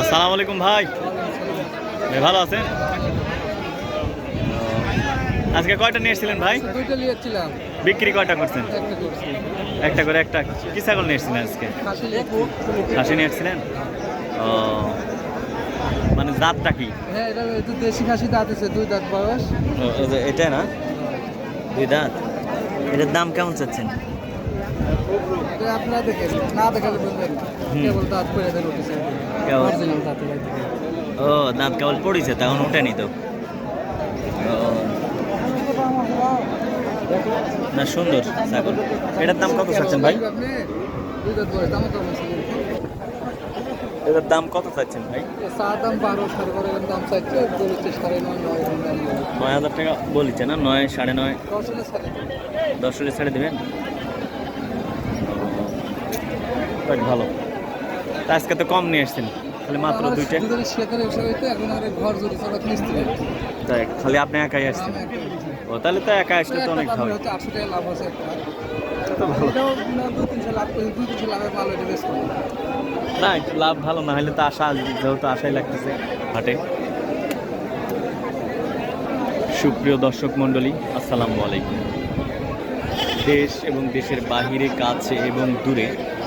আসসালামু আলাইকুম ভাই। ভাই ভালো আছেন? আজকে কয়টা নিয়ে এসেছিলেন ভাই? বিক্রি কয়টা করছেন? একটা করে একটা। কি ছাগল নিয়ে এসেছিলেন আজকে? খাসি নিয়ে এসেছিলেন? ও মানে জাতটা কি? হ্যাঁ এটা দেশি খাসি দাঁত আছে দুই দাঁত বয়স। ও, এটা না? দুই দাঁত। এটার দাম কেমন চাচ্ছেন? আপনারা দেখেন না দেখালে কেবল দাঁত করে দেন উঠেছে কেবল? ও, দাঁত কেবল পড়েছে, তখন উঠেনি তো। না, সুন্দর ছাগল। এটার দাম কত চাচ্ছেন ভাই? এটার দাম কত চাচ্ছেন ভাই? দাম দাম নয় হাজার টাকা বলেছে না? নয়, সাড়ে নয়? দশ হলে ছাড়ে দেবেন? ভালো। আজকে তো কম নিয়ে এসছেন খালি মাত্র দুইটা? তাই খালি আপনি একাই আসছেন? ও তাহলে তো একা আসলে তো অনেক তো ভালো। এটাও না একটু লাভ ভালো না হলে তো আশা যেহেতু আশাই লাগতেছে হাটে। সুপ্রিয় দর্শক মণ্ডলী আসসালামু আলাইকুম। দেশ এবং দেশের বাহিরে কাছে এবং দূরে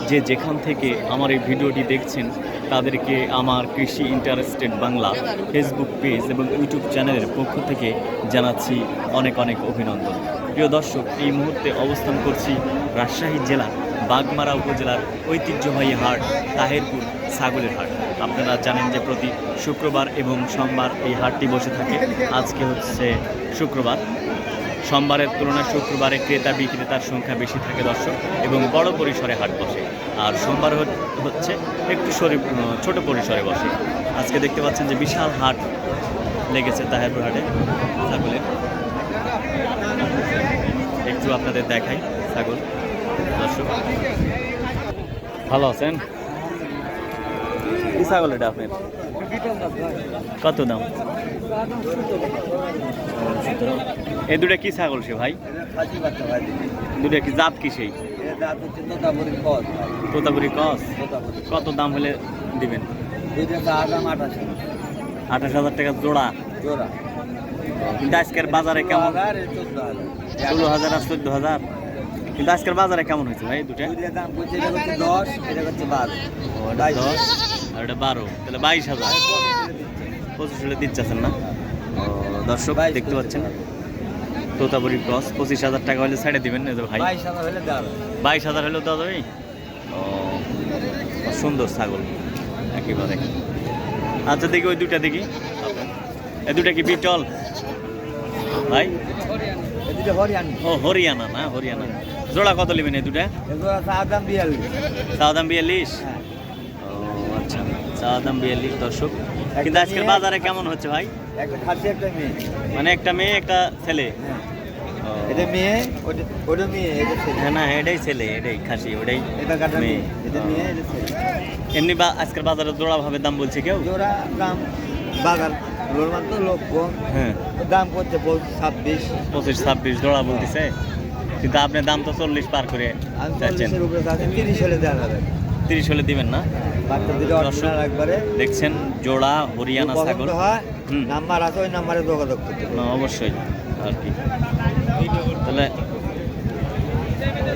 যে যেখান থেকে আমার এই ভিডিওটি দেখছেন তাদেরকে আমার কৃষি ইন্টারেস্টেড বাংলা ফেসবুক পেজ এবং ইউটিউব চ্যানেলের পক্ষ থেকে জানাচ্ছি অনেক অনেক অভিনন্দন। প্রিয় দর্শক, এই মুহূর্তে অবস্থান করছি রাজশাহী জেলার বাগমারা উপজেলার ঐতিহ্যবাহী হাট, তাহেরপুর ছাগলের হাট। আপনারা জানেন যে প্রতি শুক্রবার এবং সোমবার এই হাটটি বসে থাকে। আজকে হচ্ছে শুক্রবার। সোমবারের তুলনায় শুক্রবারে ক্রেতা বিক্রেতার সংখ্যা বেশি থাকে দর্শক, এবং বড় পরিসরে হাট বসে। আর সোমবার হচ- হচ্ছে একটু সরি ছোট পরিসরে বসে। আজকে দেখতে পাচ্ছেন যে বিশাল হাট লেগেছে তাহেরপুর হাটে। ছাগলের। একটু আপনাদের দেখাই ছাগল, দর্শক। ভালো আছেন? কি ছাগল এটা আপনার? কত দাম? এই দুটা কি ছাগল সে ভাই? দুটা কি জাত কি সেই? তোতাপুরি কস। কত দাম হলে দিবেন? আঠাশ হাজার টাকা জোড়া। জোড়া কিন্তু আজকের বাজারে কেমন? ষোলো হাজার আর চোদ্দ হাজার। কিন্তু আজকের বাজারে কেমন হয়েছে ভাই দুটা? দাম দশ এটা হচ্ছে বারো। দশ। আর এটা বারো তাহলে বাইশ হাজার। পঁচিশ হলে দিচ্ছেন না? দর্শক দেখতে পাচ্ছেন। তোতাপুরি ক্রস পঁচিশ হাজার টাকা হলে ছেড়ে দিবেন না ভাই। বাইশ হাজার হলেও দেওয়া যাবে? ও সুন্দর ছাগল একেবারে। আচ্ছা দেখি ওই দুটা দেখি। এই দুটা কি বিটল? ভাই? ও হরিয়ানা না হরিয়ানা। জোড়া কত নেবেন এই দুটা এগুলো চা দাম বিয়াল্লিশ। চা দাম বিয়াল্লিশ? হ্যাঁ। আচ্ছা চা দাম বিয়াল্লিশ দর্শক কিন্তু আজকের বাজারে কেমন হচ্ছে ভাই? একটা খাসি একটা মেয়ে। মানে একটা মেয়ে একটা ছেলে? হ্যাঁ। এটা মেয়ে ওটা মেয়ে হ্যাঁ না এটাই ছেলে এটাই খাসি ওটাই মেয়ে। এমনি বা আজকের বাজারে জোড়া ভাবে দাম বলছে কেউ? জোড়া দাম মাত্র লোক কম। হ্যাঁ। দাম করছে ছাব্বিশ। পঁচিশ ছাব্বিশ জোড়া বলতেছে। কিন্তু আপনি দাম তো চল্লিশ পার করে চাচ্ছেন তিরিশ হলে দেওয়া যাবে। তিরিশ হলে দিবেন না। দেখছেন জোড়া হরিয়ানা ছাগল। হুম। নাম্বার আছে ওই নাম্বারে যোগাযোগ করতে না অবশ্যই আর কি। তাহলে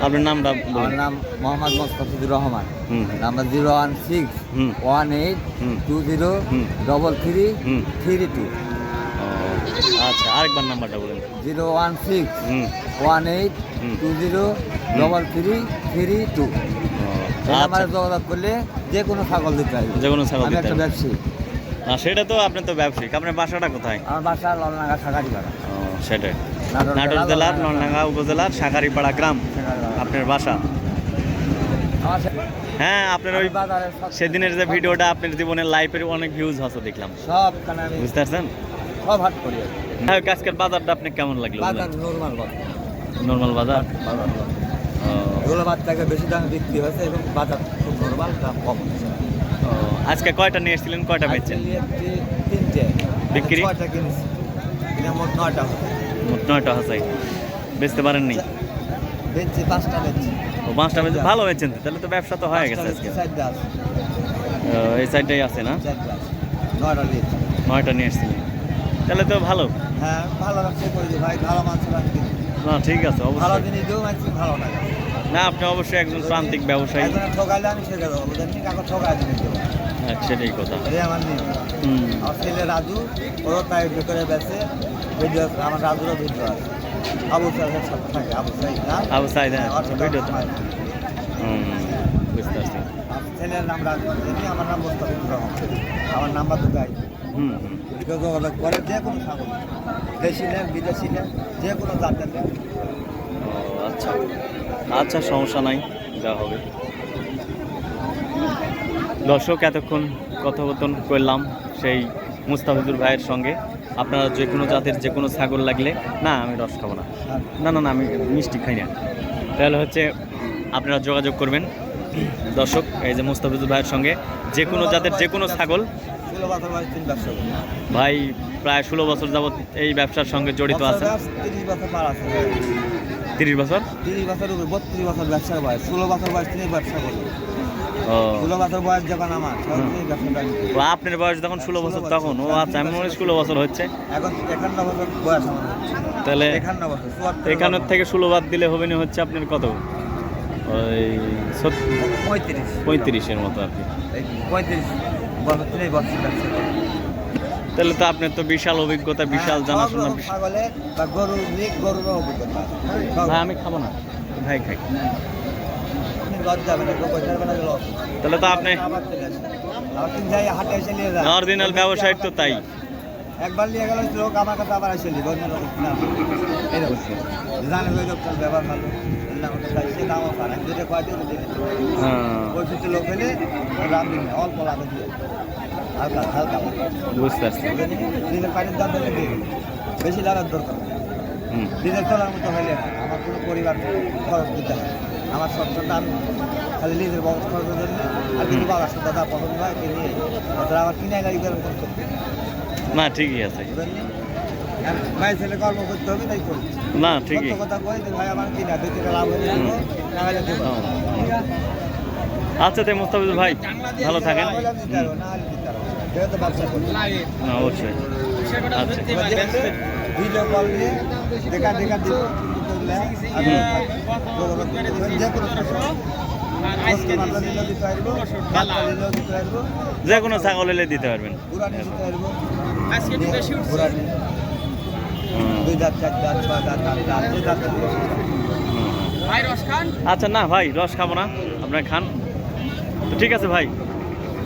আপনার নামটা আমার নাম মোহাম্মদ মোস্তাফিজুর রহমান। হুম। Number zero one six one eight. Two zero double three three two. আচ্ছা আরেকবার নাম্বারটা বলুন। Zero one six one eight two zero double three three two. আচ্ছা। নাম্বারে যোগাযোগ করলে যে কোনো ছাগল দিতে পারবে। যে কোনো ছাগল দিতে ব্যবসায়ী। না সেটা তো আপনি তো ব্যবসায়িক আপনার বাসাটা কোথায়? আমার বাসা ললনাগা ছাগারি ও, সেটাই। নাটোর নাটোর জেলার ললনাগা। উপজেলার সাকারিপাড়া গ্রাম। আপনার বাসা? হ্যাঁ আপনার ওই সেদিনের যে ভিডিওটা আপনার জীবনের লাইফের অনেক ভিউজ হচ্ছে দেখলাম। সব বুঝতে পারছেন? সব হাট করি হ্যাঁ আজকের বাজারটা আপনি কেমন লাগল বাজার নর্মাল বাজার। নর্মাল বাজার? এগুলো বাচ্চাকে বেশি দামে বিক্রি হয়েছে এবং বাজার খুব নর্মাল দাম কম ও, আজকে কয়টা নিয়ে এসেছিলেন কয়টা বেচছেন? তিনটে। বিক্রি? ছয়টা কিনেছি। এটা মোট নয়টা হবে মোট নয়টা হাসাই বেচতে পারেননি? বেচছি পাঁচটা বেচছি। ও পাঁচটা বেচে ভালো হয়েছেন তাহলে তো ব্যবসা তো হয়ে গেছে আজকে। এই সাইডটাই আছে না? নয়টা লিজ নয়টা নিয়ে এসেছিলেন। তাহলে তো ভালো। হ্যাঁ ভালো ব্যবসা ভাই ভালো মাছ না ঠিক আছে ভালো জিনিস ভালো লাগে না আপনি অবশ্যই একজন প্রান্তিক ব্যবসায়ী। ঠকাইলে আমি শিখে দেবো কাকে দেবো হ্যাঁ সেটাই কথা। আমার নিয়ম। আমার ছেলে রাজু ওরও তাই করে বেছে ভিডিও আমার রাজুরও ভিডিও আছে। আবু সাহেবের সাথে থাকে আবু সাহেব না? আবু হ্যাঁ ভিডিও তো বুঝতে পারছি। ছেলের নাম রাজু আমার নাম মোস্তাফিজুর রহমান। আমার নাম্বার তো গাই হুম যোগাযোগ করে যে কোনো ছাগল দেশি নেন বিদেশি নেন যে কোনো জাতের নেন। আচ্ছা। আচ্ছা সমস্যা নাই যা হবে। দর্শক এতক্ষণ কথোপকথন করলাম সেই মুস্তাফিজুর ভাইয়ের সঙ্গে। আপনারা যে কোনো জাতের যে কোনো ছাগল লাগলে না আমি রস খাব না। না না না আমি মিষ্টি খাই না। তাহলে হচ্ছে আপনারা যোগাযোগ করবেন। দর্শক এই যে মুস্তাফিজুর ভাইয়ের সঙ্গে যে কোনো জাতের যে কোনো ছাগল। ভাই প্রায় ষোলো বছর যাবৎ এই ব্যবসার সঙ্গে জড়িত আছে। তিরিশ বছর? তিরিশ বছর উপরে বত্রিশ বছর ব্যবসার বয়স ষোলো বছর বয়স তিনি ব্যবসা করি ও। ষোলো বছর বয়স যখন আমার আপনার বয়স যখন ষোলো বছর তখন? ও আচ্ছা আমি মনে হয় ষোলো বছর হচ্ছে? এখন একান্ন বছর বয়স আমার। তাহলে একান্ন বছর থেকে ষোলো বাদ দিলে হবে না হচ্ছে আপনার কত? ওই পঁয়ত্রিশ। পঁয়ত্রিশের মতো আর কি। পঁয়ত্রিশ বছর তিনি ব্যবসা। তাহলে তো আপনার তো বিশাল অভিজ্ঞতা বিশাল হ্যাঁ, জানাশোনা। সব ছাগলে বা গরু লিগ গরুরও অভিজ্ঞতা। হ্যাঁ আমি খাব না। ভাই খাই। তাহলে তো আপনি অরিজিনাল ব্যবসায়ীর তো তাই। একবার নিয়ে গেল লোক আমার কাছে আবার এসে নিব অন্য লোক না। এরকম জানে ওই লোকটার ব্যবহার ভালো। না হ্যাঁ। না, অল্প দিয়ে হালকা বুঝতে পারছি। নিজের পানির দাম। বেশি লাভের দরকার নিজের চলার মতো হইলে আমার কোনো পরিবার খরচ দিতে হয় আমার সচ্ছলটা আমি খালি নিজের বংশ খরচের জন্য। আর কিছু বাবার সাথে দাদা পছন্দ হয় কিনে তাছাড়া আমার কিনে গাড়ি করে না ঠিকই আছে। ভাই ছেলে কর্ম করতে হবে তাই করি। না ঠিকই। কথা কই ভাই আমার কিনা দুই টাকা লাভ না হলে আচ্ছা তাই মুস্তাফিজুর ভাই ভালো থাকেন। না না অবশ্যই। আচ্ছা। ভিডিও কল দেখা দেখা দিব যোগাযোগ করব। যে কোনো ছাগল এলে দিতে পারবেন। নিয়ে নিয়ে। আচ্ছা না ভাই রস খাব না। আপনার খান। তো ঠিক আছে ভাই।